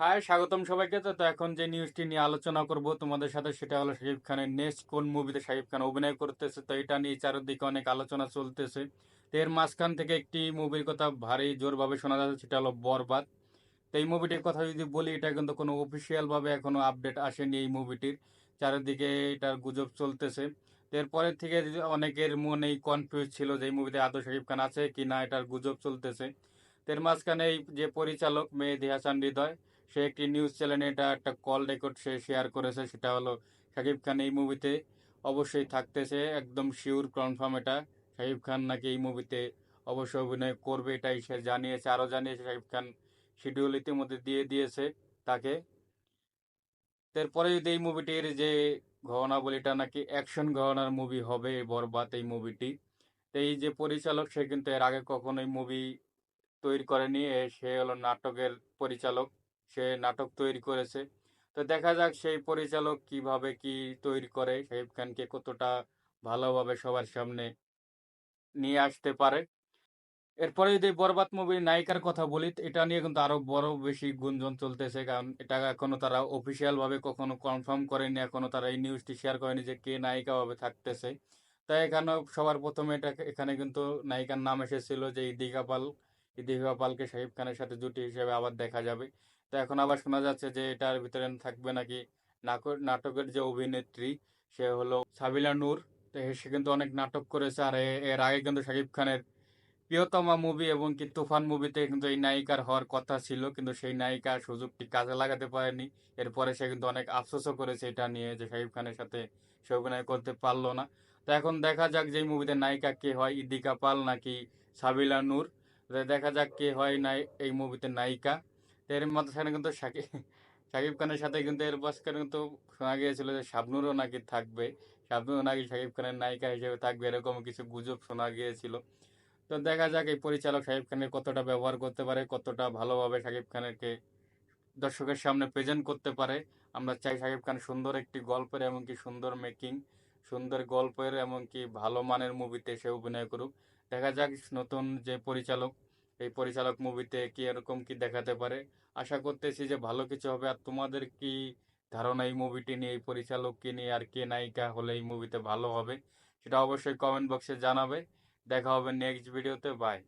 High, স্বাগতম সবাইকে। তো এখন যে নিউজটি নিয়ে আলোচনা করব তোমাদের সাথে, সেটা হলো শাকিব খানের নেক্সট কোন মুভিতে শাকিব খান অভিনয় করতেছে? তো, এটা নিয়ে চারিদিকে অনেক আলোচনা চলতেছে। তো, এর মাঝখান থেকে একটি মুভির কথা ভারী জোরভাবে শোনা যাচ্ছে, সেটা হলো বরবাদ। তো, এই মুভিটির কথা যদি বলি, এটা কিন্তু কোনো অফিসিয়াল ভাবে এখনও আপডেট আসেনি এই মুভিটির চারিদিকে এটার গুজব চলতেছে। এরপরের থেকে অনেকের মনেই কনফিউজ ছিল যে এই মুভিতে আদৌ শাকিব খান আছে কি না এটার গুজব চলতেছে। এর মাঝখানে এই যে পরিচালক মেহেদি হাসান হৃদয় সে একটি নিউজ চ্যানেলে এটা একটা কল রেকর্ড সে শেয়ার করেছে, সেটা হলো শাকিব খান এই মুভিতে অবশ্যই থাকতেছে, একদম শিওর কনফার্ম এটা। শাকিব খান নাকি এই মুভিতে অবশ্যই অভিনয় করবে এটাই সে জানিয়েছে, আরও জানিয়েছে শাকিব খান শিডিউল ইতিমধ্যে দিয়ে দিয়েছে তাকে। তারপরে যদি এই মুভিটির যে ঘটনাবলীটা নাকি অ্যাকশন ঘটনার মুভি হবে বরবাদ এই মুভিটি তো এই যে পরিচালক, সে কিন্তু এর আগে কখনোই মুভি তৈরি করেনি সে হলো নাটকের পরিচালক। সে নাটক তৈরি করেছে। তো দেখা যাক সেই পরিচালক কীভাবে কি তৈরি করে শাহিব খানকে কতটা ভালোভাবে সবার সামনে নিয়ে আসতে পারে। এরপরে যদি বরবাদ মুভির নায়িকার কথা বলি, এটা নিয়ে কিন্তু আরও বড় বেশি গুঞ্জন চলতেছে। কারণ এটা এখনও তারা অফিসিয়াল ভাবে কখনো কনফার্ম করেনি, এখনও তারা এই নিউজটি শেয়ার করেনি যে কে নায়িকা ভাবে থাকতেছে। তাই এখানে সবার প্রথমে এটা এখানে কিন্তু নায়িকার নাম এসেছিল যে ইদিকা পাল। ইদিকা পালকে শাহিব খানের সাথে জুটি হিসেবে আবার দেখা যাবে। তো এখন আবার শোনা যাচ্ছে যে এটার ভিতরে থাকবে নাকি নাটকের যে অভিনেত্রী, সে হলো সাবিলা নূর। তো সে কিন্তু অনেক নাটক করেছে আর এর আগে কিন্তু শাকিব খানের প্রিয়তমা মুভি এবং কি তুফান মুভিতে কিন্তু এই নায়িকার হওয়ার কথা ছিল, কিন্তু সেই নায়িকা সুযোগটি কাজে লাগাতে পারেনি। এরপরে সে কিন্তু অনেক আফসোসও করেছে এটা নিয়ে যে শাকিব খানের সাথে সে অভিনয় করতে পারল না। তো এখন দেখা যাক যে মুভিতে নায়িকা কে হয়, ইদিকা পাল নাকি সাবিলা নূর। দেখা যাক কে হয় নাই এই মুভিতে নায়িকা। তো এর মাঝখানে কিন্তু শাকিব শাকিব খানের সাথে কিন্তু এর মাঝখানে কিন্তু শোনা গিয়েছিল যে শাবনুরও নাকি থাকবে, শাবনুরও নাকি শাকিব খানের নায়িকা হিসেবে থাকবে, এরকম কিছু গুজব শোনা গিয়েছিল। তো দেখা যাক এই পরিচালক শাকিব খানের কতটা ব্যবহার করতে পারে, কতটা ভালোভাবে শাকিব খানেরকে দর্শকের সামনে প্রেজেন্ট করতে পারে। আমরা চাই শাকিব খান সুন্দর একটি গল্পের এমনকি সুন্দর মেকিং সুন্দর গল্পের এমনকি ভালো মানের মুভিতে সে অভিনয় করুক। দেখা যাক নতুন যে পরিচালক এই পরিচালক মুভিতে কি এরকম কি দেখাতে পারে? আশা করতেছি যে ভালো কিছু হবে। আর তোমাদের কি ধারণা এই মুভিটি নিয়ে, এই পরিচালককে নিয়ে, আর কে নায়িকা হলে এই মুভিতে ভালো হবে? সেটা অবশ্যই কমেন্ট বক্সে জানাবে। দেখা হবে নেক্সট ভিডিওতে বাই